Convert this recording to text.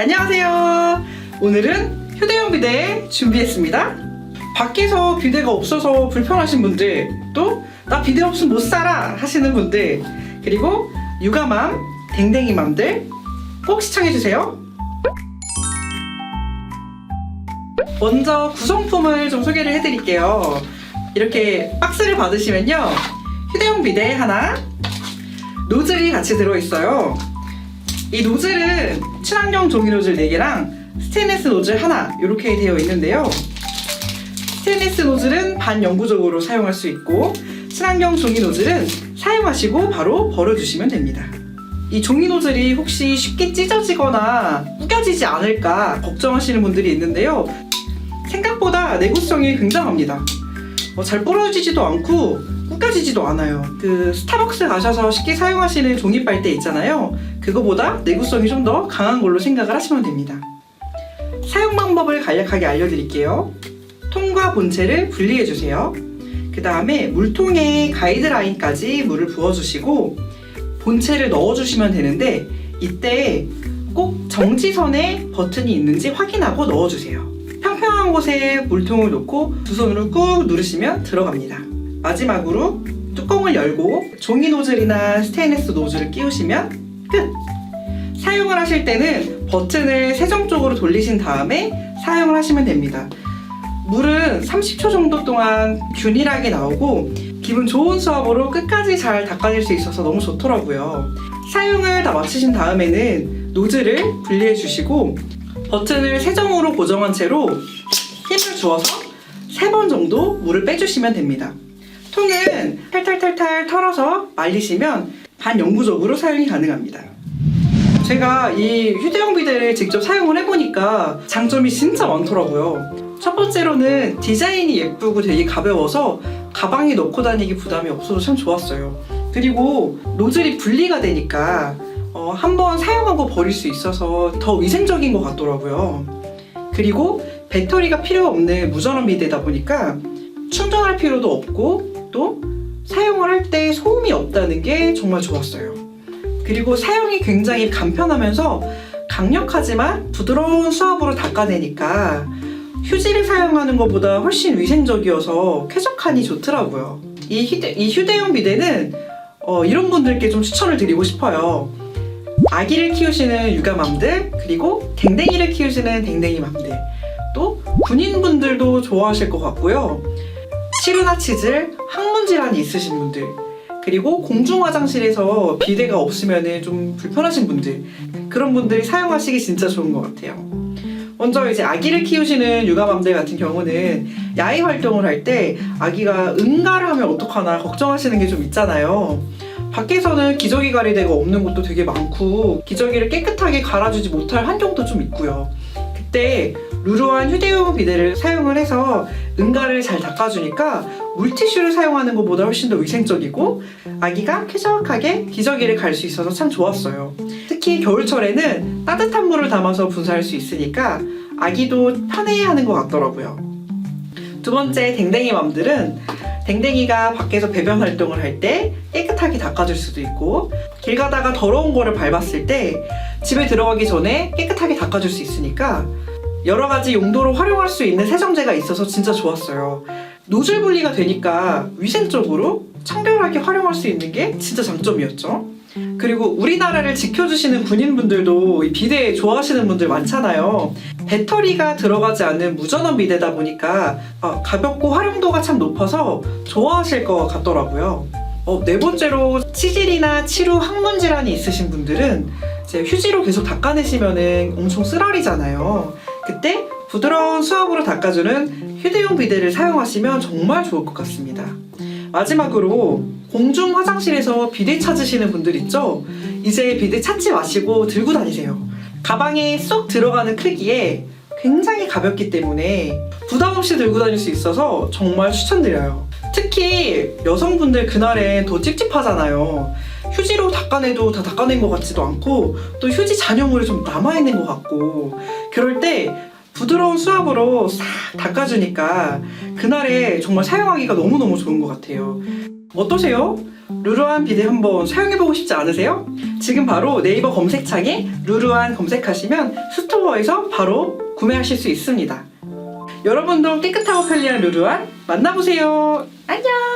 안녕하세요. 오늘은 휴대용 비대 준비했습니다. 밖에서 비대가 없어서 불편하신 분들, 또 나 비대 없으면 못 살아 하시는 분들, 그리고 육아맘, 댕댕이맘들 꼭 시청해주세요. 먼저 구성품을 좀 소개를 해드릴게요. 이렇게 박스를 받으시면요. 휴대용 비대 하나, 노즐이 같이 들어있어요. 이 노즐은 친환경 종이 노즐 4개랑 스테인리스 노즐 하나 이렇게 되어 있는데요. 스테인리스 노즐은 반영구적으로 사용할 수 있고 친환경 종이 노즐은 사용하시고 바로 버려주시면 됩니다. 이 종이 노즐이 혹시 쉽게 찢어지거나 구겨지지 않을까 걱정하시는 분들이 있는데요. 생각보다 내구성이 굉장합니다. 어, 잘 부러지지도 않고 구겨지지도 않아요. 그 스타벅스 가셔서 쉽게 사용하시는 종이 빨대 있잖아요. 그거보다 내구성이 좀 더 강한 걸로 생각을 하시면 됩니다. 사용 방법을 간략하게 알려드릴게요. 통과 본체를 분리해 주세요. 그 다음에 물통에 가이드라인까지 물을 부어주시고 본체를 넣어주시면 되는데 이때 꼭 정지선에 버튼이 있는지 확인하고 넣어주세요. 평평한 곳에 물통을 놓고 두 손으로 꾹 누르시면 들어갑니다. 마지막으로 뚜껑을 열고 종이 노즐이나 스테인리스 노즐을 끼우시면 끝! 사용을 하실 때는 버튼을 세정적으로 돌리신 다음에 사용을 하시면 됩니다. 물은 30초 정도 동안 균일하게 나오고 기분 좋은 수압으로 끝까지 잘 닦아낼 수 있어서 너무 좋더라고요. 사용을 다 마치신 다음에는 노즐을 분리해 주시고 버튼을 세정으로 고정한 채로 힘을 주어서 세번 정도 물을 빼주시면 됩니다. 통은 탈탈탈탈 털어서 말리시면 반영구적으로 사용이 가능합니다. 제가 이 휴대용 비데를 직접 사용을 해보니까 장점이 진짜 많더라고요. 첫 번째로는 디자인이 예쁘고 되게 가벼워서 가방에 넣고 다니기 부담이 없어서 참 좋았어요. 그리고 노즐이 분리가 되니까 어, 한번 사용하고 버릴 수 있어서 더 위생적인 것 같더라고요. 그리고 배터리가 필요 없는 무전원 비데다 보니까 충전할 필요도 없고 또 사용을 할 때 소음이 없다는 게 정말 좋았어요. 그리고 사용이 굉장히 간편하면서 강력하지만 부드러운 수압으로 닦아내니까 휴지를 사용하는 것보다 훨씬 위생적이어서 쾌적하니 좋더라고요. 이, 휴대, 이 휴대용 비데는 어, 이런 분들께 좀 추천을 드리고 싶어요. 아기를 키우시는 육아맘들 그리고 댕댕이를 키우시는 댕댕이맘들 또 군인분들도 좋아하실 것 같고요. 치루나 치 질, 항문 질환이 있으신 분들 그리고 공중 화장실에서 비데가 없으면 좀 불편하신 분들 그런 분들이 사용하시기 진짜 좋은 것 같아요. 먼저 이제 아기를 키우시는 육아맘들 같은 경우는 야외 활동을 할 때 아기가 응가를 하면 어떡하나 걱정하시는 게 좀 있잖아요. 밖에서는 기저귀 가리대가 없는 곳도 되게 많고 기저귀를 깨끗하게 갈아주지 못할 환경도 좀 있고요. 그때 루루한 휴대용 비데를 사용을 해서 응가를 잘 닦아주니까 물티슈를 사용하는 것보다 훨씬 더 위생적이고 아기가 쾌적하게 기저귀를 갈 수 있어서 참 좋았어요. 특히 겨울철에는 따뜻한 물을 담아서 분사할 수 있으니까 아기도 편해하는 것 같더라고요. 두 번째 댕댕이 맘들은 댕댕이가 밖에서 배변 활동을 할 때 깨끗하게 닦아줄 수도 있고 길 가다가 더러운 거를 밟았을 때 집에 들어가기 전에 깨끗하게 닦아줄 수 있으니까 여러 가지 용도로 활용할 수 있는 세정제가 있어서 진짜 좋았어요. 노즐 분리가 되니까 위생적으로 청결하게 활용할 수 있는 게 진짜 장점이었죠. 그리고 우리나라를 지켜주시는 군인분들도 이 비데 좋아하시는 분들 많잖아요. 배터리가 들어가지 않는 무전원 비데다 보니까 어, 가볍고 활용도가 참 높아서 좋아하실 것 같더라고요. 어, 네 번째로 치질이나 치루 항문 질환이 있으신 분들은 이제 휴지로 계속 닦아내시면은 엄청 쓰라리잖아요. 그때 부드러운 수압으로 닦아주는 휴대용 비데를 사용하시면 정말 좋을 것 같습니다. 마지막으로 공중 화장실에서 비데 찾으시는 분들 있죠? 이제 비데 찾지 마시고 들고 다니세요. 가방에 쏙 들어가는 크기에 굉장히 가볍기 때문에 부담 없이 들고 다닐 수 있어서 정말 추천드려요. 특히 여성분들 그날엔 더 찝찝하잖아요. 휴지로 닦아내도 다 닦아낸 것 같지도 않고 또 휴지 잔여물이 좀 남아있는 것 같고 그럴 때 부드러운 수압으로 싹 닦아주니까 그날에 정말 사용하기가 너무너무 좋은 것 같아요. 어떠세요? 루루한 비데 한번 사용해보고 싶지 않으세요? 지금 바로 네이버 검색창에 루루한 검색하시면 스토어에서 바로 구매하실 수 있습니다. 여러분도 깨끗하고 편리한 루루한 만나보세요. 안녕!